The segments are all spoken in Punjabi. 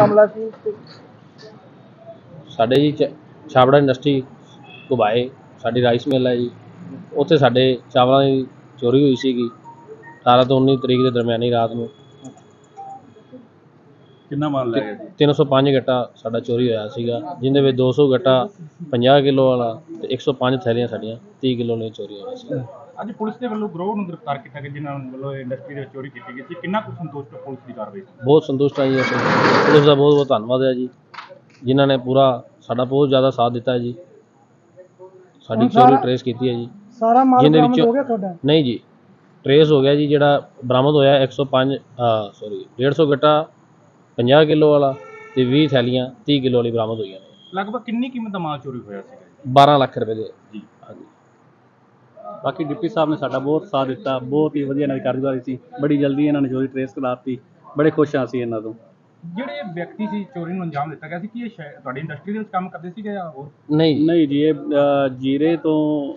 ਮਾਮਲਾ ਸੀ ਤੇ। ਸਾਡੇ ਜੀ ਚ- ਛਾਬੜਾ ਇੰਡਸਟਰੀ ਘੁਬਾਏ ਸਾਡੀ ਰਾਈਸ ਮਿਲ ਹੈ ਜੀ ਉੱਥੇ ਸਾਡੇ ਚਾਵਲਾਂ ਦੀ ਚੋਰੀ ਹੋਈ ਸੀਗੀ 18 ਤੋਂ 19 ਤਰੀਕ ਦੇ ਦਰਮਿਆਨੀ ਰਾਤ ਨੂੰ। ਕਿੰਨਾ ਮਾਲ ਲੈ ਗਏ? ਜੀ 305 ਗੱਟਾ ਸਾਡਾ ਚੋਰੀ ਹੋਇਆ ਸੀਗਾ ਜਿੰਦੇ ਵਿੱਚ 200 ਗੱਟਾ 50 ਕਿਲੋ ਵਾਲਾ ਤੇ 105 ਥੈਲੀਆਂ ਸਾਡੀਆਂ 30 ਕਿਲੋ ਨੇ ਚੋਰੀ ਹੋਈਆਂ ਸੀ। ਅੱਜ ਪੁਲਿਸ ਦੇ ਵੱਲੋਂ ਗਰੋਹ ਨੂੰ ਗ੍ਰਿਫਤਾਰ ਕੀਤਾ ਗਿਆ ਜਿਨ੍ਹਾਂ ਵੱਲੋਂ ਇੰਡਸਟਰੀ ਦੇ ਵਿੱਚ ਚੋਰੀ ਕੀਤੀ ਗਈ ਸੀ। ਕਿੰਨਾ ਕੁ ਸੰਤੁਸ਼ਟ ਹੋ ਪੁਲਿਸ ਦੀ ਕਾਰਵਾਈ ਤੋਂ? ਬਹੁਤ ਸੰਤੁਸ਼ਟ ਹਾਂ ਜੀ ਅਸੀਂ। ਪੁਲਿਸ ਦਾ ਬਹੁਤ ਬਹੁਤ ਧੰਨਵਾਦ ਹੈ ਜੀ ਜਿਨ੍ਹਾਂ ਨੇ ਪੂਰਾ ਸਾਡਾ ਬਹੁਤ ਜ਼ਿਆਦਾ ਸਾਥ ਦਿੱਤਾ ਹੈ ਜੀ। ਸਾਡੀ ਹੁਣ ਚੋਰੀ ਸਾਰਾ- ਟਰੇਸ ਕੀਤੀ ਹੈ ਜੀ। ਸਾਰਾ ਮਾਲ ਜਿਹਦੇ ਬਰਾਮਦ ਵਿੱਚੋਂ- ਹੋ ਗਿਆ ਤੁਹਾਡਾ? ਨਹੀਂ ਜੀ ਟਰੇਸ ਹੋ ਗਿਆ ਜੀ ਜਿਹੜਾ ਬਰਾਮਦ ਹੋਇਆ 105 ਸੌਰੀ 150 ਗੱਟਾ 50 ਕਿਲੋ ਵਾਲਾ ਤੇ 20 ਥੈਲੀਆਂ 30 ਕਿਲੋ ਵਾਲੀ ਬਰਾਮਦ ਹੋਈਆਂ ਨੇ। ਲਗਭਗ ਕਿੰਨੀ ਕੀਮਤ ਦਾ ਮਾਲ ਚੋਰੀ ਹੋਇਆ ਸੀਗਾ ਜੀ? 12 ਲੱਖ ਰੁਪਏ ਦੇ। ਜੀ। ਹਾਂਜੀ। ਬਾਕੀ ਡਿਪਟੀ ਸਾਹਿਬ ਨੇ ਸਾਡਾ ਬਹੁਤ ਸਾਥ ਦਿੱਤਾ ਬਹੁਤ ਹੀ ਵਧੀਆ ਇਹਨਾਂ ਦੀ ਕਾਰਗੁਜ਼ਾਰੀ ਸੀ ਬੜੀ ਜਲਦੀ ਇਹਨਾਂ ਨੇ ਚੋਰੀ ਟ੍ਰੇਸ ਕਰਾਤੀ ਬੜੇ ਖੁਸ਼ ਹਾਂ ਅਸੀਂ ਇਹਨਾਂ ਤੋਂ। ਜਿਹੜੇ ਵਿਅਕਤੀ ਸੀ ਚੋਰੀ ਨੂੰ ਅੰਜਾਮ ਦਿੱਤਾ ਗਿਆ ਸੀ ਕੀ ਇਹ ਸ਼ਾਇਦ ਤੁਹਾਡੀ ਇੰਡਸਟਰੀ ਦੇ ਵਿੱਚ ਕੰਮ ਕਰਦੇ ਸੀਗੇ ਜਾਂ ਹੋਰ? ਨਹੀਂ। ਨਹੀਂ ਜੀ ਇਹ ਅ, ਜੀਰੇ ਤੋਂ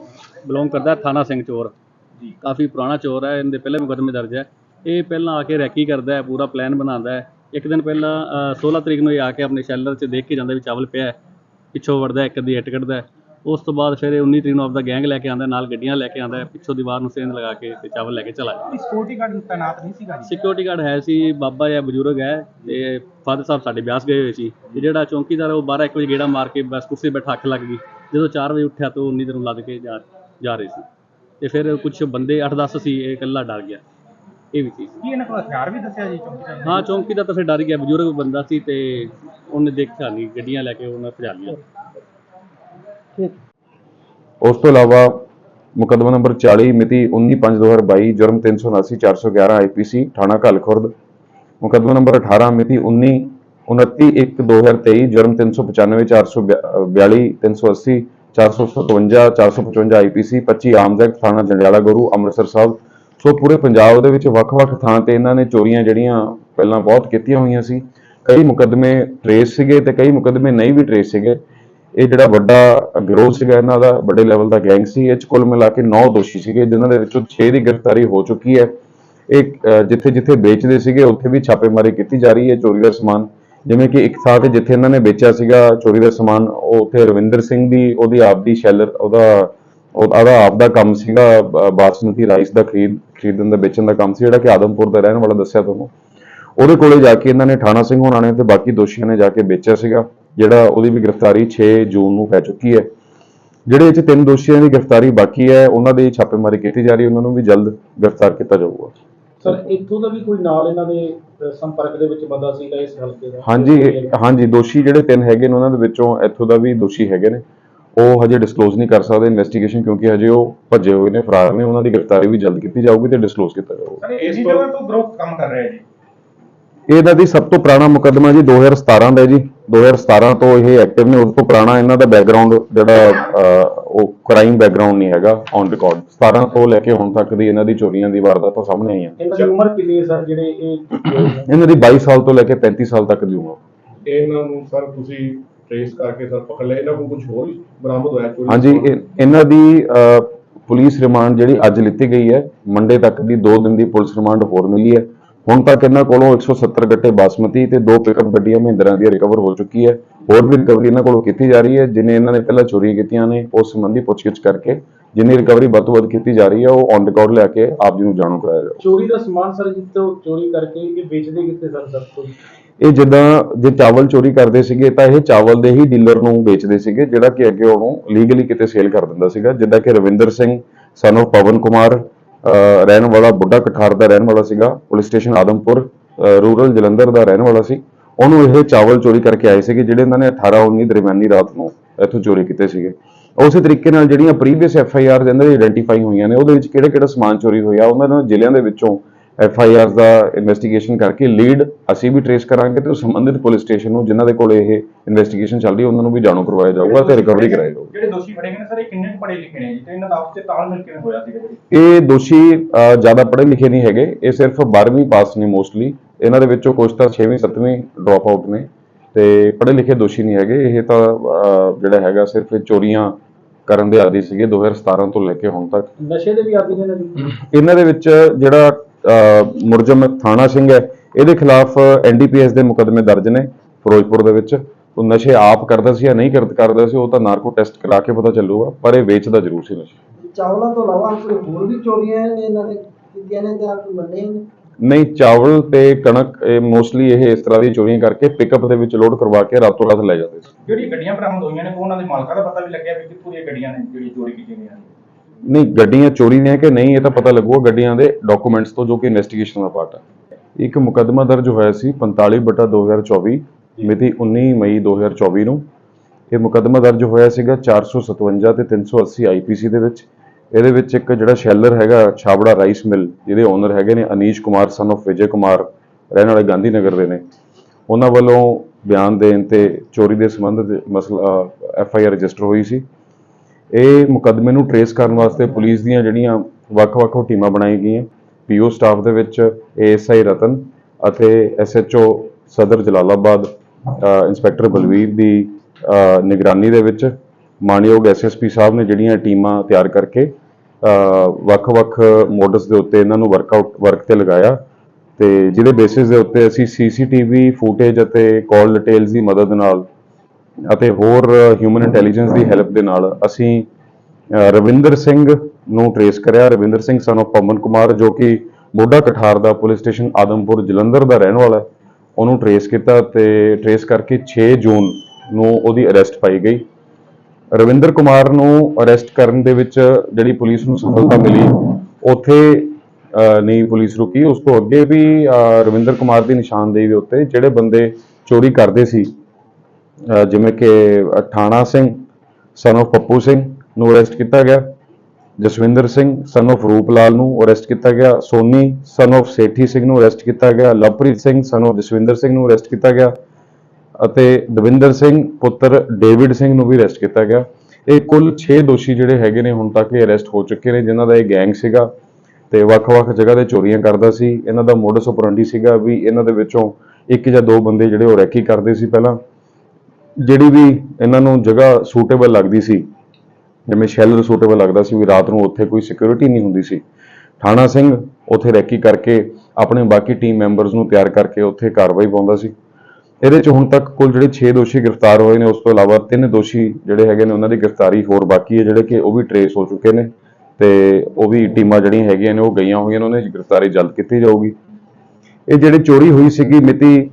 ਬਿਲੋਂਗ ਕਰਦਾ ਹੈ, ਥਾਣਾ ਸਿੰਘ ਚੋਰ। ਜੀ। ਕਾਫੀ ਪੁਰਾਣਾ ਚੋਰ ਹੈ ਇਹਦੇ ਪਹਿਲੇ ਮੁਕੱਦਮੇ ਦਰਜ ਹੈ। ਇਹ ਪਹਿਲਾਂ ਆ ਕੇ ਰੈਕੀ ਕਰਦਾ ਹੈ ਪੂਰਾ ਪਲਾਨ ਬਣਾਉਂਦਾ ਹੈ। ਇੱਕ ਦਿਨ ਪਹਿਲਾਂ ਅ, 16 ਤਰੀਕ ਨੂੰ ਇਹ ਆ ਕੇ ਆਪਣੇ ਸ਼ੈਲਰ 'ਚ ਦੇਖ ਕੇ ਜਾਂਦਾ ਵੀ ਚਾਵਲ ਪਿਆ ਹੈ ਪਿੱਛੋਂ ਵੜਦਾ ਹੈ, ਇੱਕ ਅੱਧੀ ਇੱਟ ਕੱਢਦਾ ਹੈ। ਉਸ ਤੋਂ ਬਾਅਦ ਫਿਰ ਇਹ 19 ਤਰੀਕ ਨੂੰ ਆਪਦਾ ਗੈਂਗ ਲੈ ਕੇ ਆਉਂਦਾ ਹੈ, ਨਾਲ ਗੱਡੀਆਂ ਲੈ ਕੇ ਆਉਂਦਾ ਹੈ, ਪਿੱਛੋਂ ਦੀਵਾਰ ਨੂੰ ਸੇਂਧ ਲਗਾ ਕੇ ਤੇ ਚਾਵਲ ਲੈ ਕੇ ਚਲਾ ਜਾਂਦਾ। ਸਿਕਿਉਰਿਟੀ ਗਾਰਡ ਤਾਇਨਾਤ ਨਹੀਂ ਸੀਗਾ ਜੀ? ਸਿਕਿਉਰਿਟੀ ਗਾਰਡ ਹੈ ਸੀ ਬਾਬਾ ਜਾਂ ਬਜ਼ੁਰਗ ਹੈ ਤੇ ਫਾਦਰ ਸਾਹਿਬ ਸਾਡੇ ਬਿਆਸ ਗਏ ਹੋਏ ਸੀ। ਤੇ ਜਿਹੜਾ ਚੌਂਕੀਦਾਰ ਉਹ 12 1 ਵਜੇ ਗੇੜਾ ਮਾਰ ਕੇ ਬਸ ਕੁਰਸੀ ਬੈਠਾ ਅੱਖ ਲੱਗ ਗਈ। ਜਦੋਂ 4 ਵਜੇ ਉੱਠਿਆ ਤਾਂ ਉਹ ਉਨੀ ਦਿਨ ਲੱਦ ਕੇ ਜਾ ਜਾ ਰਹੇ ਸੀ। ਤੇ ਫਿਰ ਕੁਝ ਬੰਦੇ 8-10 ਸੀ ਇਹ ਇਕੱਲਾ ਡਰ ਗਿਆ। ਇਹ ਵੀ ਚੀਜ਼। ਕੀ ਇਹਨਾਂ ਕੋਲ ਹਥਿਆਰ ਵੀ ਦੱਸਿਆ ਜੀ ਚੌਂਕੀਦਾਰ ਨੇ? ਹਾਂ ਚੌਂਕੀ ਦਾ ਤਾਂ ਫਿਰ ਡਰ ਗਿਆ। ਬਜ਼ੁਰਗ ਬੰਦਾ ਸੀ ਤੇ ਉਹਨੇ ਦੇਖਿਆ ਨਹੀਂ ਗੱਡੀਆਂ ਲੈ ਕੇ ਉਹਨੇ ਭਜਾ ਲਿਆ ਉਸ ਤੋਂ ਇਲਾਵਾ ਮੁਕੱਦਮਾ ਨੰਬਰ 40 ਮਿਤੀ 19/5/2022 ਜੁਰਮ 379 411 ਆਈਪੀਸੀ ਥਾਣਾ ਘੱਲਖੁਰਦ। ਮੁਕੱਦਮਾ ਨੰਬਰ 18 ਮਿਤੀ 19 29/1/2023 ਜੁਰਮ 395 442 380 457 455 ਆਈਪੀਸੀ 25 ਆਰਮਜ਼ ਐਕਟ, ਥਾਣਾ ਜੰਡਿਆਲਾ ਗੁਰੂ, ਅੰਮ੍ਰਿਤਸਰ ਸਾਹਿਬ। ਸੋ ਪੂਰੇ ਪੰਜਾਬ ਦੇ ਵਿੱਚ ਵੱਖ-ਵੱਖ ਥਾਂ ਤੇ ਇਹਨਾਂ ਨੇ ਚੋਰੀਆਂ ਜਿਹੜੀਆਂ ਪਹਿਲਾਂ ਬਹੁਤ ਕੀਤੀਆਂ ਹੋਈਆਂ ਸੀ। ਕਈ ਮੁਕੱਦਮੇ ਟਰੇਸ ਸੀਗੇ ਤੇ ਕਈ ਮੁਕੱਦਮੇ ਨਹੀਂ ਵੀ ਟਰੇਸ ਸੀਗੇ। ਇਹ ਜਿਹੜਾ ਵੱਡਾ ਗਿਰੋਹ ਸੀਗਾ, ਇਹਨਾਂ ਦਾ ਵੱਡੇ ਲੈਵਲ ਦਾ ਗੈਂਗ ਸੀ। ਇਹ 'ਚ ਕੁੱਲ ਮਿਲਾ ਕੇ 9 ਦੋਸ਼ੀ ਸੀਗੇ, ਜਿਨ੍ਹਾਂ ਦੇ ਵਿੱਚੋਂ 6 ਦੀ ਗ੍ਰਿਫਤਾਰੀ ਹੋ ਚੁੱਕੀ ਹੈ। ਇਹ ਜਿੱਥੇ ਜਿੱਥੇ ਵੇਚਦੇ ਸੀਗੇ, ਉੱਥੇ ਵੀ ਛਾਪੇਮਾਰੀ ਕੀਤੀ ਜਾ ਰਹੀ ਹੈ ਚੋਰੀ ਦਾ ਸਮਾਨ। ਜਿਵੇਂ ਕਿ ਇੱਕ ਥਾਂ ਤੇ ਜਿੱਥੇ ਇਹਨਾਂ ਨੇ ਵੇਚਿਆ ਸੀਗਾ ਚੋਰੀ ਦਾ ਸਮਾਨ, ਉਹ ਉੱਥੇ ਰਵਿੰਦਰ ਸਿੰਘ ਦੀ, ਉਹਦੀ ਆਪਦੀ ਸ਼ੈਲਰ, ਉਹਦਾ ਉਹਦਾ ਆਪਦਾ ਕੰਮ ਸੀਗਾ ਬਾਸਮਤੀ ਰਾਈਸ ਦਾ ਖਰੀਦ, ਖਰੀਦਣ ਦਾ, ਵੇਚਣ ਦਾ ਕੰਮ ਸੀ, ਜਿਹੜਾ ਕਿ ਆਦਮਪੁਰ ਦਾ ਰਹਿਣ ਵਾਲਾ ਦੱਸਿਆ ਤੁਹਾਨੂੰ। ਉਹਦੇ ਕੋਲੇ ਜਾ ਕੇ ਇਹਨਾਂ ਨੇ ਠਾਣਾ ਸਿੰਘ ਹੋਣਾ ਨੇ ਤੇ ਬਾਕੀ ਦੋਸ਼ੀਆਂ ਨੇ ਜਾ ਕੇ ਵੇਚਿਆ ਸੀਗਾ। ਜਿਹੜਾ ਉਹਦੀ ਵੀ ਗ੍ਰਿਫਤਾਰੀ 6 ਜੂਨ ਨੂੰ ਪੈ ਚੁੱਕੀ ਹੈ। ਜਿਹੜੇ ਇਹ 'ਚ ਤਿੰਨ ਦੋਸ਼ੀਆਂ ਦੀ ਗ੍ਰਿਫਤਾਰੀ ਬਾਕੀ ਹੈ ਉਹਨਾਂ ਦੀ ਛਾਪੇਮਾਰੀ ਕੀਤੀ ਜਾ ਰਹੀ ਹੈ ਉਹਨਾਂ ਨੂੰ ਵੀ ਜਲਦ ਗ੍ਰਿਫਤਾਰ ਕੀਤਾ ਜਾਊਗਾ। ਸਰ ਇੱਥੋਂ ਦਾ ਵੀ ਕੋਈ ਨਾਲ ਇਹਨਾਂ ਦੇ ਸੰਪਰਕ ਦੇ ਵਿੱਚ ਬੰਦਾ ਸੀਗਾ ਇਸ ਹਲਕੇ ਦਾ? ਹਾਂਜੀ ਹਾਂਜੀ ਦੋਸ਼ੀ ਜਿਹੜੇ ਤਿੰਨ ਹੈਗੇ ਨੇ ਉਹਨਾਂ ਦੇ ਵਿੱਚੋਂ ਇੱਥੋਂ ਦਾ ਵੀ ਦੋਸ਼ੀ ਹੈਗੇ ਨੇ। ਉਹ ਹਜੇ ਡਿਸਕਲੋਜ਼ ਨਹੀਂ ਕਰ ਸਕਦੇ ਇਨਵੈਸਟੀਗੇਸ਼ਨ ਕਿਉਂਕਿ ਹਜੇ ਉਹ ਭੱਜੇ ਹੋਏ ਨੇ ਫਰਾਰ ਨੇ ਉਹਨਾਂ ਦੀ ਗ੍ਰਿਫਤਾਰੀ ਵੀ ਜਲਦ ਕੀਤੀ ਜਾਊਗੀ ਤੇ ਡਿਸਕਲੋਜ਼ ਕੀਤਾ ਜਾਊਗਾ। ਸਰ ਇਸ ਜਗ੍ਹਾ ਤੋਂ ਗਰੋਹ ਕੰਮ ਕਰ ਰਿਹਾ ਜੀ ਇਹਦਾ ਦੀ ਸਭ ਤੋਂ ਪੁਰਾਣਾ ਮੁਕੱਦਮਾ ਜੀ 2017 ਦਾ ਜੀ। 2017 ਤੋਂ ਇਹ ਐਕਟਿਵ ਨੇ ਉਸ ਤੋਂ ਪੁਰਾਣਾ ਇਹਨਾਂ ਦਾ ਬੈਕਗ੍ਰਾਉਂਡ ਜਿਹੜਾ ਅਹ, ਉਹ ਕ੍ਰਾਈਮ ਬੈਕਗ੍ਰਾਉਂਡ ਨਹੀਂ ਹੈਗਾ ਔਨ ਰਿਕਾਰਡ 17 ਤੋਂ ਲੈ ਕੇ ਹੁਣ ਤੱਕ ਦੀ ਇਹਨਾਂ ਦੀ ਚੋਰੀਆਂ ਦੀ ਵਾਰਦਾਤਾਂ ਸਾਹਮਣੇ ਆਈਆਂ। ਇਹਨਾਂ ਦੀ ਉਮਰ ਕਿੰਨੀ ਹੈ ਸਰ ਜਿਹੜੇ ਇਹ ਇਹਨਾਂ ਦੀ 22 ਸਾਲ ਤੋਂ ਲੈ ਕੇ 35 ਸਾਲ ਤੱਕ ਦੀ ਉਮਰ। ਇਹਨਾਂ ਨੂੰ ਸਰ ਤੁਸੀਂ ਟ੍ਰੇਸ ਕਰਕੇ ਸਰ ਪਕੜ ਲਿਆ ਇਹਨਾਂ ਕੋਲ ਕੁਝ ਹੋਰ ਵੀ ਬਰਾਮਦ ਹੋਇਆ ਚੋਰੀ ਹਾਂਜੀ ਇਹ- ਇਹਨਾਂ ਦੀ ਅਹ, ਪੁਲਿਸ ਰਿਮਾਂਡ ਜਿਹੜੀ ਅੱਜ ਲਿੱਤੀ ਗਈ ਹੈ ਮੰਡੇ ਤੱਕ ਦੀ 2 ਦਿਨ ਦੀ ਪੁਲਿਸ ਰਿਮਾਂਡ ਹੋਰ ਮਿਲੀ ਹੈ। ਹੁਣ ਤੱਕ ਇਹਨਾਂ ਕੋਲੋਂ 170 ਗੱਟੇ ਬਾਸਮਤੀ ਤੇ ਦੋ ਪਿਕਅਪ ਗੱਡੀਆਂ ਮਹਿੰਦਰਾ ਦੀਆਂ ਰਿਕਵਰ ਹੋ ਚੁੱਕੀ ਹੈ। ਹੋਰ ਵੀ ਰਿਕਵਰੀ ਇਹਨਾਂ ਕੋਲੋਂ ਕੀਤੀ ਜਾ ਰਹੀ ਹੈ ਜਿਨੇ ਇਹਨਾਂ ਨੇ ਪਹਿਲਾਂ ਚੋਰੀਆਂ ਕੀਤੀਆਂ ਨੇ ਉਸ ਸੰਬੰਧੀ ਪੁੱਛਗਿੱਛ ਕਰਕੇ ਜਿੰਨੀ ਰਿਕਵਰੀ ਵੱਧ ਤੋਂ ਵੱਧ ਕੀਤੀ ਜਾ ਰਹੀ ਹੈ ਉਹ ਔਨ ਰਿਕਾਰਡ ਲੈ ਕੇ ਆਪ ਜੀ ਨੂੰ ਜਾਣੂ ਕਰਾਇਆ ਜਾਊਗਾ ਚੋਰੀ ਦਾ ਸਮਾਨ ਸਰ ਜਿੱਥੋਂ ਚੋਰੀ ਕਰਕੇ ਇਹ ਵੇਚਦੇ ਕਿੱਥੇ ਸਰ ਸਰ ਤੋਂ? ਇਹ ਜਿੱਦਾਂ ਜੇ ਚਾਵਲ ਚੋਰੀ ਕਰਦੇ ਸੀਗੇ ਤਾਂ ਇਹ ਚਾਵਲ ਦੇ ਹੀ ਡੀਲਰ ਨੂੰ ਵੇਚਦੇ ਸੀਗੇ ਜਿਹੜਾ ਕਿ ਅੱਗੇ ਉਹਨੂੰ ਲੀਗਲੀ ਕਿਤੇ ਸੇਲ ਕਰ ਦਿੰਦਾ ਸੀਗਾ ਜਿੱਦਾਂ ਕਿ ਰਵਿੰਦਰ ਸਿੰਘ of ਪਵਨ ਕੁਮਾਰ ਰਹਿਣ ਵਾਲਾ ਬੁੱਢਾ ਕਠਾਰ ਦਾ ਰਹਿਣ ਵਾਲਾ ਸੀਗਾ police station Adampur rural Jalandhar ਦਾ ਰਹਿਣ ਵਾਲਾ ਸੀ। ਉਹਨੂੰ ਇਹ ਚਾਵਲ ਚੋਰੀ ਕਰਕੇ ਆਏ ਸੀਗੇ, ਜਿਹੜੇ ਇਹਨਾਂ ਨੇ 18 19 ਦਰਮਿਆਨੀ ਰਾਤ ਨੂੰ ਇੱਥੋਂ ਚੋਰੀ ਕੀਤੇ ਸੀਗੇ। ਉਸੇ ਤਰੀਕੇ ਨਾਲ ਜਿਹੜੀਆਂ ਪ੍ਰੀਵੀਅਸ ਐਫ ਆਈ ਆਰ ਇਹਨਾਂ ਦੀ ਆਈਡੈਂਟੀਫਾਈ ਹੋਈਆਂ ਨੇ, ਉਹਦੇ ਵਿੱਚ ਕਿਹੜੇ ਕਿਹੜਾ ਸਮਾਨ ਚੋਰੀ ਹੋਇਆ, ਉਹਨਾਂ ਨੂੰ ਜ਼ਿਲ੍ਹਿਆਂ ਦੇ ਵਿੱਚੋਂ ਐਫ ਆਈ ਆਰ ਦਾ ਇਨਵੈਸਟੀਗੇਸ਼ਨ ਕਰਕੇ ਲੀਡ ਅਸੀਂ ਵੀ ਟਰੇਸ ਕਰਾਂਗੇ ਤੇ ਉਹ ਸੰਬੰਧਿਤ ਪੁਲਿਸ ਸਟੇਸ਼ਨ ਨੂੰ ਜਿਨ੍ਹਾਂ ਦੇ ਕੋਲ ਇਹ ਇਨਵੈਸਟੀਗੇਸ਼ਨ ਚੱਲ ਰਹੀ ਹੈ ਉਹਨਾਂ ਨੂੰ ਵੀ ਜਾਣੂ ਕਰਵਾਇਆ ਜਾਊਗਾ ਤੇ ਰਿਕਵਰੀ ਕਰਾਇਆ ਜਾਊਗਾ। ਜਿਹੜੇ ਦੋਸ਼ੀ ਫੜੇ ਗਏ ਨੇ ਸਰ ਇਹ ਕਿੰਨੇ ਕੁ ਪੜ੍ਹੇ ਲਿਖੇ ਨੇ ਜੀ? ਤੇ ਇਹਨਾਂ ਦਾ ਆਪਸ ਵਿੱਚ ਤਾਲਮੇਲ ਕਿਵੇਂ ਹੋਇਆ ਸੀਗਾ ਜੀ ਇਹ ਦੋਸ਼ੀ ਜ਼ਿਆਦਾ ਪੜ੍ਹੇ ਲਿਖੇ ਨਹੀਂ ਹੈਗੇ। ਇਹ ਸਿਰਫ 12ਵੀਂ ਪਾਸ ਨੇ ਮੋਸਟਲੀ ਇਹਨਾਂ ਦੇ ਵਿੱਚੋਂ ਕੁਝ ਤਾਂ 6ਵੀਂ 7ਵੀਂ ਡ੍ਰੌਪ ਆਊਟ ਨੇ। ਤੇ ਪੜ੍ਹੇ ਲਿਖੇ ਦੋਸ਼ੀ ਨਹੀਂ ਹੈਗੇ। ਇਹ ਤਾਂ ਜਿਹੜਾ ਹੈਗਾ ਸਿਰਫ ਇਹ ਚੋਰੀਆਂ ਕਰਨ ਦੇ ਆਦੀ ਸੀਗੇ 2017 ਤੋਂ ਲੈ ਕੇ ਹੁਣ ਤੱਕ। ਨਸ਼ੇ ਦੇ ਵੀ ਆਦੀ ਨੇ ਇਹਨਾਂ ਦੇ ਵਿੱਚ ਜਿਹੜਾ ਅਹ, ਮੁਲਜ਼ਮ ਥਾਣਾ ਸਿੰਘ ਹੈ। ਇਹਦੇ ਖਿਲਾਫ ਐਨਡੀਪੀਐਸ ਦੇ ਮੁਕੱਦਮੇ ਦਰਜ ਨੇ ਫਿਰੋਜ਼ਪੁਰ ਦੇ ਵਿੱਚ। ਉਹ ਨਸ਼ੇ ਆਪ ਕਰਦਾ ਸੀ ਜਾਂ ਨਹੀਂ ਕਰ- ਕਰਦਾ ਸੀ ਉਹ ਤਾਂ ਨਾਰਕੋ ਟੈਸਟ ਕਰਾ ਕੇ ਪਤਾ ਚੱਲੂਗਾ ਪਰ ਇਹ ਵੇਚਦਾ ਜ਼ਰੂਰ ਸੀ ਨਸ਼ੇ। ਚਾਵਲਾਂ ਤੋਂ ਇਲਾਵਾ ਕੋਈ ਹੋਰ ਵੀ ਚੋਰੀਆਂ ਨੇ ਇਹਨਾਂ ਨੇ ਕੀਤੀਆਂ ਨੇ ਜਾਂ ਕੋਈ ਮੰਨੇ ਨਹੀਂ? ਚਾਵਲ ਤੇ ਕਣਕ ਇਹ ਮੋਸਟਲੀ ਇਹ ਇਸ ਤਰ੍ਹਾਂ ਦੀ ਚੋਰੀਆਂ ਕਰਕੇ ਪਿਕਅਪ ਦੇ ਵਿੱਚ ਲੋਡ ਕਰਵਾ ਕੇ ਰਾਤੋਂ ਰਾਤ ਲੈ ਜਾਂਦੇ ਸੀ। ਜਿਹੜੀ ਗੱਡੀਆਂ ਬਰਾਮਦ ਹੋਈਆਂ ਨੇ ਉਹ ਉਹਨਾਂ ਦੇ ਮਾਲਕਾਂ ਦਾ ਪਤਾ ਵੀ ਲੱਗਿਆ ਵੀ ਕਿੱਥੋਂ ਦੀਆਂ ਗੱਡੀਆਂ ਨੇ ਜਿਹੜੀ ਚੋਰੀ ਕੀਤੀਆਂ ਗਈਆਂ ਨੇ। ਨਹੀਂ, ਗੱਡੀਆਂ ਚੋਰੀ ਨੇ ਕਿ ਨਹੀਂ, ਇਹ ਤਾਂ ਪਤਾ ਲੱਗੂਗਾ ਗੱਡੀਆਂ ਦੇ ਡਾਕੂਮੈਂਟਸ ਤੋਂ ਜੋ ਕਿ ਇਨਵੈਸਟੀਗੇਸ਼ਨ ਦਾ ਪਾਰਟ ਹੈ। ਇੱਕ ਮੁਕੱਦਮਾ ਦਰਜ ਹੋਇਆ ਸੀ 45 ਬਟਾ 2024 ਮਿਤੀ 19 ਮਈ 2024 ਨੂੰ। ਇਹ ਮੁਕੱਦਮਾ ਦਰਜ ਹੋਇਆ ਸੀਗਾ 457 ਤੇ 380 ਆਈਪੀਸੀ ਦੇ ਵਿੱਚ। ਇਹਦੇ ਵਿੱਚ ਇੱਕ ਜਿਹੜਾ ਸ਼ੈਲਰ ਹੈਗਾ, ਛਾਬੜਾ ਰਾਈਸ ਮਿਲ, ਜਿਹਦੇ ਓਨਰ ਹੈਗੇ ਨੇ ਅਨੀਸ਼ ਕੁਮਾਰ ਸਨ of ਵਿਜੇ ਕੁਮਾਰ, ਰਹਿਣ ਵਾਲੇ ਗਾਂਧੀ ਨਗਰ ਦੇ ਨੇ। ਉਹਨਾਂ ਵੱਲੋਂ ਬਿਆਨ ਦੇਣ ਤੇ ਚੋਰੀ ਦੇ ਸੰਬੰਧ ਮਸਲਾ ਐਫ ਆਈ ਆਰ ਰਜਿਸਟਰ ਹੋਈ ਸੀ। ਇਹ ਮੁਕੱਦਮੇ ਨੂੰ ਟਰੇਸ ਕਰਨ ਵਾਸਤੇ ਪੁਲਿਸ ਦੀਆਂ ਜਿਹੜੀਆਂ ਵੱਖ-ਵੱਖ ਟੀਮਾਂ ਬਣਾਈ ਗਈਆਂ। ਪੀਓ ਸਟਾਫ ਦੇ ਵਿੱਚ ਏਐਸਆਈ ਰਤਨ ਅਤੇ ਐਸਐਚਓ ਸਦਰ ਜਲਾਲਾਬਾਦ ਇੰਸਪੈਕਟਰ ਬਲਵੀਰ ਦੀ ਨਿਗਰਾਨੀ ਦੇ ਵਿੱਚ ਮਾਨਯੋਗ ਐਸਐਸਪੀ ਸਾਹਿਬ ਨੇ ਜਿਹੜੀਆਂ ਟੀਮਾਂ ਤਿਆਰ ਕਰਕੇ ਵੱਖ-ਵੱਖ ਮੋਡਸ ਦੇ ਉੱਤੇ ਇਹਨਾਂ ਨੂੰ ਵਰਕਆਊਟ ਵਰਕ ਤੇ ਲਗਾਇਆ ਤੇ ਜਿਹਦੇ ਬੇਸਿਸ ਦੇ ਉੱਤੇ ਅਸੀਂ ਸੀਸੀਟੀਵੀ ਫੁਟੇਜ ਅਤੇ ਕਾਲ ਡਿਟੇਲਸ ਦੀ ਮਦਦ ਨਾਲ ਅਤੇ ਹੋਰ ਹਿਊਮਨ ਇੰਟੈਲੀਜੈਂਸ ਦੀ ਹੈਲਪ ਦੇ ਨਾਲ ਅਸੀਂ ਰਵਿੰਦਰ ਸਿੰਘ ਨੂੰ ਟਰੇਸ ਕਰਿਆ। ਰਵਿੰਦਰ ਸਿੰਘ ਸਨ of ਪਵਨ ਕੁਮਾਰ, ਜੋ ਕਿ ਮੋਢਾ ਕਠਾਰ ਦਾ ਪੁਲਿਸ ਸਟੇਸ਼ਨ ਆਦਮਪੁਰ ਜਲੰਧਰ ਦਾ ਰਹਿਣ ਵਾਲਾ ਹੈ, ਉਹਨੂੰ ਟਰੇਸ ਕੀਤਾ ਤੇ ਟਰੇਸ ਕਰਕੇ 6 ਜੂਨ ਨੂੰ ਉਹਦੀ ਅਰੈਸਟ ਪਾਈ ਗਈ। ਰਵਿੰਦਰ ਕੁਮਾਰ ਨੂੰ ਅਰੈਸਟ ਕਰਨ ਦੇ ਵਿੱਚ ਜਿਹੜੀ ਪੁਲਿਸ ਨੂੰ ਸਫਲਤਾ ਮਿਲੀ, ਉੱਥੇ ਨਹੀਂ ਪੁਲਿਸ ਰੁਕੀ। ਉਸ ਤੋਂ ਅੱਗੇ ਵੀ ਰਵਿੰਦਰ ਕੁਮਾਰ ਦੀ ਨਿਸ਼ਾਨਦੇਹੀ ਦੇ ਉੱਤੇ ਜਿਹੜੇ ਬੰਦੇ ਚੋਰੀ ਕਰਦੇ ਸੀ ਜਿਵੇਂ ਕਿ ਠਾਣਾ ਸਿੰਘ ਸਨ of ਪੱਪੂ ਸਿੰਘ ਨੂੰ ਅਰੈਸਟ ਕੀਤਾ ਗਿਆ। ਜਸਵਿੰਦਰ ਸਿੰਘ ਸਨ of ਰੂਪ ਲਾਲ ਨੂੰ ਅਰੈਸਟ ਕੀਤਾ ਗਿਆ। ਸੋਨੀ ਸਨ of ਸੇਠੀ ਸਿੰਘ ਨੂੰ ਅਰੈਸਟ ਕੀਤਾ ਗਿਆ। ਲਵਪ੍ਰੀਤ ਸਿੰਘ ਸਨ of ਜਸਵਿੰਦਰ ਸਿੰਘ ਨੂੰ ਅਰੈਸਟ ਕੀਤਾ ਗਿਆ। ਅਤੇ ਦਵਿੰਦਰ ਸਿੰਘ, ਪੁੱਤਰ ਡੇਵਿਡ ਸਿੰਘ ਨੂੰ ਵੀ ਅਰੈਸਟ ਕੀਤਾ ਗਿਆ। ਇਹ ਕੁੱਲ 6 ਦੋਸ਼ੀ ਜਿਹੜੇ ਹੈਗੇ ਨੇ ਹੁਣ ਤੱਕ ਇਹ ਅਰੈਸਟ ਹੋ ਚੁੱਕੇ ਨੇ, ਜਿਨ੍ਹਾਂ ਦਾ ਇਹ ਗੈਂਗ ਸੀਗਾ ਤੇ ਵੱਖ-ਵੱਖ ਜਗ੍ਹਾ ਤੇ ਚੋਰੀਆਂ ਕਰਦਾ ਸੀ। ਇਹਨਾਂ ਦਾ ਮੋਡਸ ਆਪਰੈਂਡੀ ਸੀਗਾ ਵੀ ਇਹਨਾਂ ਦੇ ਵਿੱਚੋਂ ਇੱਕ ਜਾਂ ਦੋ ਬੰਦੇ ਜਿਹੜੇ ਉਹ ਰੈਕੀ ਕਰਦੇ ਸੀ ਪਹਿਲਾਂ। ਜਿਹੜੀ ਵੀ ਇਹਨਾਂ ਨੂੰ ਜਗ੍ਹਾ ਸੂਟੇਬਲ ਲੱਗਦੀ ਸੀ, ਜਿਵੇਂ ਸ਼ੈਲਰ ਸੂਟੇਬਲ ਲੱਗਦਾ ਸੀ ਵੀ ਰਾਤ ਨੂੰ ਉੱਥੇ ਕੋਈ ਸਿਕਿਉਰਿਟੀ ਨਹੀਂ ਹੁੰਦੀ ਸੀ ਥਾਣਾ ਸਿੰਘ ਉੱਥੇ ਰੈਕੀ ਕਰਕੇ ਆਪਣੇ ਬਾਕੀ ਟੀਮ ਮੈਂਬਰਸ ਨੂੰ ਤਿਆਰ ਕਰਕੇ ਉੱਥੇ ਕਾਰਵਾਈ ਪਾਉਂਦਾ ਸੀ। ਇਹਦੇ ਚ ਹੁਣ ਤੱਕ ਕੁੱਲ ਜਿਹੜੇ 6 ਦੋਸ਼ੀ ਗ੍ਰਿਫਤਾਰ ਹੋਏ ਨੇ, ਉਸ ਤੋਂ ਇਲਾਵਾ ਤਿੰਨ ਦੋਸ਼ੀ ਜਿਹੜੇ ਹੈਗੇ ਨੇ ਉਹਨਾਂ ਦੀ ਗ੍ਰਿਫਤਾਰੀ ਹੋਰ ਬਾਕੀ ਹੈ, ਜਿਹੜੇ ਕਿ ਉਹ ਵੀ ਟਰੇਸ ਹੋ ਚੁੱਕੇ ਨੇ ਤੇ ਉਹ ਵੀ ਟੀਮਾਂ ਜਿਹੜੀਆਂ ਹੈਗੀਆਂ ਨੇ ਉਹ ਗਈਆਂ ਹੋਈਆਂ ਨੇ, ਉਹਨਾਂ ਦੀ ਗ੍ਰਿਫਤਾਰੀ ਜਲਦ ਕੀਤੀ ਜਾਊਗੀ। ਇਹ ਜਿਹੜੀ ਚੋਰੀ ਹੋਈ ਸੀਗੀ ਮਿਤੀ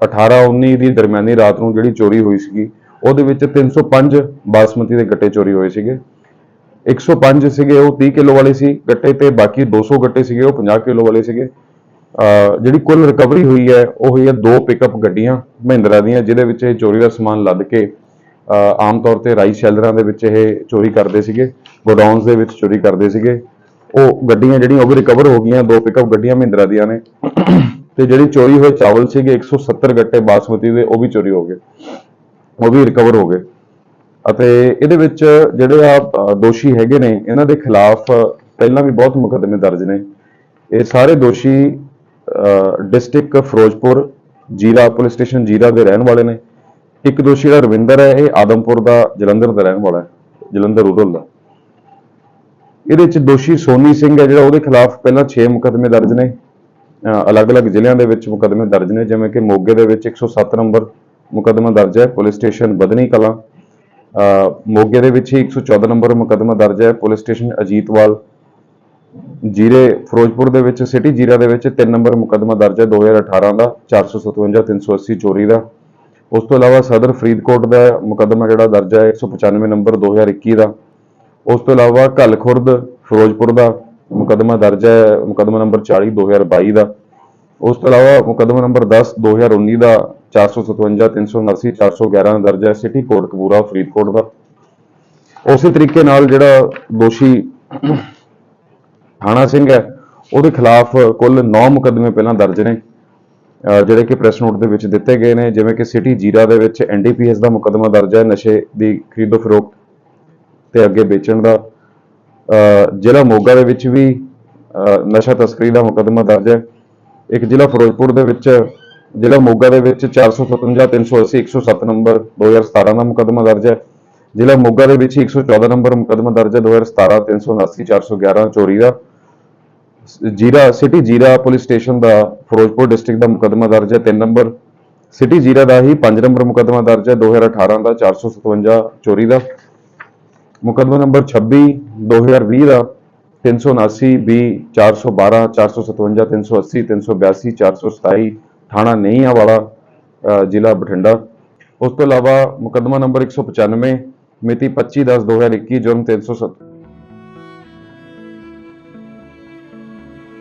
18 19 ਦੀ ਦਰਮਿਆਨੀ ਰਾਤ ਨੂੰ ਜਿਹੜੀ ਚੋਰੀ ਹੋਈ ਸੀਗੀ, ਉਹਦੇ ਵਿੱਚ 305 ਬਾਸਮਤੀ ਦੇ ਗੱਟੇ ਚੋਰੀ ਹੋਏ ਸੀਗੇ। 105 ਸੀਗੇ, ਉਹ 30 ਕਿਲੋ ਵਾਲੇ ਸੀ ਗੱਟੇ ਤੇ ਬਾਕੀ 200 ਗੱਟੇ ਸੀਗੇ, ਉਹ 50 ਕਿਲੋ ਵਾਲੇ ਸੀਗੇ। ਜਿਹੜੀ ਕੁੱਲ ਰਿਕਵਰੀ ਹੋਈ ਹੈ, ਉਹ ਹੋਈ ਹੈ ਦੋ ਪਿਕਅਪ ਗੱਡੀਆਂ ਮਹਿੰਦਰਾ ਦੀਆਂ, ਜਿਹਦੇ ਵਿੱਚ ਇਹ ਚੋਰੀ ਦਾ ਸਮਾਨ ਲੱਦ ਕੇ ਆਮ ਤੌਰ ਤੇ ਰਾਈਸ ਸ਼ੈਲਰਾਂ ਦੇ ਵਿੱਚ ਇਹ ਚੋਰੀ ਕਰਦੇ ਸੀਗੇ, ਗੋਡਾਊਨਸ ਦੇ ਵਿੱਚ ਚੋਰੀ ਕਰਦੇ ਸੀਗੇ। ਉਹ ਗੱਡੀਆਂ ਜਿਹੜੀਆਂ, ਉਹ ਵੀ ਰਿਕਵਰ ਹੋ ਗਈਆਂ, ਦੋ ਪਿਕਅਪ ਗੱਡੀਆਂ ਮਹਿੰਦਰਾ ਦੀਆਂ ਨੇ। ਤੇ ਜਿਹੜੀ ਚੋਰੀ ਹੋਏ ਚਾਵਲ ਸੀਗੇ 170 ਗੱਟੇ ਬਾਸਮਤੀ ਦੇ, ਉਹ ਵੀ ਚੋਰੀ ਹੋ ਗਏ। ਉਹ ਵੀ ਰਿਕਵਰ ਹੋ ਗਏ। ਅਤੇ ਇਹਦੇ ਵਿੱਚ ਜਿਹੜੇ ਆ ਦੋਸ਼ੀ ਹੈਗੇ ਨੇ, ਇਹਨਾਂ ਦੇ ਖਿਲਾਫ ਪਹਿਲਾਂ ਵੀ ਬਹੁਤ ਮੁਕੱਦਮੇ ਦਰਜ ਨੇ। ਇਹ ਸਾਰੇ ਦੋਸ਼ੀ ਡਿਸਟ੍ਰਿਕਟ ਫਿਰੋਜ਼ਪੁਰ, ਜੀਰਾ ਪੁਲਿਸ ਸਟੇਸ਼ਨ ਜੀਰਾ ਦੇ ਰਹਿਣ ਵਾਲੇ ਨੇ। ਇੱਕ ਦੋਸ਼ੀ ਜਿਹੜਾ ਰਵਿੰਦਰ ਹੈ, ਇਹ ਆਦਮਪੁਰ ਦਾ, ਜਲੰਧਰ ਦਾ ਰਹਿਣ ਵਾਲਾ ਹੈ, ਜਲੰਧਰ ਰੂਰਲ ਦਾ। ਇਹਦੇ ਚ ਦੋਸ਼ੀ ਸੋਨੀ ਸਿੰਘ ਹੈ, ਜਿਹੜਾ ਉਹਦੇ ਖਿਲਾਫ ਪਹਿਲਾਂ 6 ਮੁਕੱਦਮੇ ਦਰਜ ਨੇ। ਅਲੱਗ-ਅਲੱਗ ਜ਼ਿਲ੍ਹਿਆਂ ਦੇ ਵਿੱਚ ਮੁਕੱਦਮੇ ਦਰਜ ਨੇ, ਜਿਵੇਂ ਕਿ ਮੋਗੇ ਦੇ ਵਿੱਚ 107 ਨੰਬਰ ਮੁਕੱਦਮਾ ਦਰਜ ਹੈ, ਪੁਲਿਸ ਸਟੇਸ਼ਨ ਬਦਨੀ ਕਲਾਂ। ਮੋਗੇ ਦੇ ਵਿੱਚ ਹੀ 114 ਨੰਬਰ ਮੁਕੱਦਮਾ ਦਰਜ ਹੈ, ਪੁਲਿਸ ਸਟੇਸ਼ਨ ਅਜੀਤਵਾਲ। ਜੀਰੇ ਫਿਰੋਜ਼ਪੁਰ ਦੇ ਵਿੱਚ, ਸਿਟੀ ਜੀਰਾ ਦੇ ਵਿੱਚ 3 ਨੰਬਰ ਮੁਕੱਦਮਾ ਦਰਜ ਹੈ 2018 ਦਾ 457 380 ਚੋਰੀ ਦਾ। ਉਸ ਤੋਂ ਇਲਾਵਾ ਸਦਰ ਫਰੀਦਕੋਟ ਦਾ ਮੁਕੱਦਮਾ ਜਿਹੜਾ ਦਰਜ ਹੈ 195 ਨੰਬਰ 2021 ਦਾ। ਉਸ ਤੋਂ ਇਲਾਵਾ ਘੱਲ ਖੁਰਦ ਫਿਰੋਜ਼ਪੁਰ ਦਾ ਮੁਕੱਦਮਾ ਦਰਜ ਹੈ, ਮੁਕੱਦਮਾ ਨੰਬਰ 40 2022 ਦਾ। ਉਸ ਤੋਂ ਇਲਾਵਾ ਮੁਕੱਦਮਾ ਨੰਬਰ 10 2019 ਦਾ 457 379 411 ਦਰਜ ਹੈ, ਸਿਟੀ ਕੋਟ ਕਪੂਰਾ, ਫਰੀਦਕੋਟ ਦਾ। ਉਸੇ ਤਰੀਕੇ ਨਾਲ ਜਿਹੜਾ ਦੋਸ਼ੀ ਥਾਣਾ ਸਿੰਘ ਹੈ, ਉਹਦੇ ਖਿਲਾਫ ਕੁੱਲ 9 ਮੁਕੱਦਮੇ ਪਹਿਲਾਂ ਦਰਜ ਨੇ ਜਿਹੜੇ ਕਿ ਪ੍ਰੈਸ ਨੋਟ ਦੇ ਵਿੱਚ ਦਿੱਤੇ ਗਏ ਨੇ, ਜਿਵੇਂ ਕਿ ਸਿਟੀ ਜੀਰਾ ਦੇ ਵਿੱਚ ਐਨਡੀਪੀਐਸ ਦਾ ਮੁਕੱਦਮਾ ਦਰਜ ਹੈ, ਨਸ਼ੇ ਦੀ ਖਰੀਦੋ ਫਰੋਖਤ ਤੇ ਅੱਗੇ ਵੇਚਣ ਦਾ। ਜ਼ਿਲ੍ਹਾ ਮੋਗਾ ਦੇ ਵਿੱਚ ਵੀ ਨਸ਼ਾ ਤਸਕਰੀ ਦਾ ਮੁਕੱਦਮਾ ਦਰਜ ਹੈ। ਇੱਕ ਜ਼ਿਲ੍ਹਾ ਫਿਰੋਜ਼ਪੁਰ ਦੇ ਵਿੱਚ, ਜ਼ਿਲ੍ਹਾ ਮੋਗਾ ਦੇ ਵਿੱਚ 457 380 107 ਨੰਬਰ 2017 ਦਾ ਮੁਕੱਦਮਾ ਦਰਜ ਹੈ। ਜ਼ਿਲ੍ਹਾ ਮੋਗਾ ਦੇ ਵਿੱਚ ਹੀ 114 ਨੰਬਰ ਮੁਕੱਦਮਾ ਦਰਜ ਹੈ 2017 379 411 ਚੋਰੀ ਦਾ। Zira, city Zira police station ਦਾ, ਫਿਰੋਜ਼ਪੁਰ ਡਿਸਟ੍ਰਿਕਟ ਦਾ ਮੁਕੱਦਮਾ ਦਰਜ ਹੈ 3 ਨੰਬਰ। ਸਿਟੀ ਜ਼ੀਰਾ ਦਾ ਹੀ 5 ਨੰਬਰ ਮੁਕੱਦਮਾ ਦਰਜ ਹੈ 2018 ਦਾ 457 ਚੋਰੀ ਦਾ। ਮੁਕੱਦਮਾ ਨੰਬਰ 26 2020 ਦਾ 379 ਬੀ 412 457 380 382 427 ਥਾਣਾ ਨਈਆਂ ਵਾਲਾ ਅ, ਜ਼ਿਲ੍ਹਾ ਬਠਿੰਡਾ ਉਸ ਤੋਂ ਇਲਾਵਾ ਮੁਕੱਦਮਾ ਨੰਬਰ 195 ਮਿਤੀ 25 10 2021 ਜੁਰਮ 307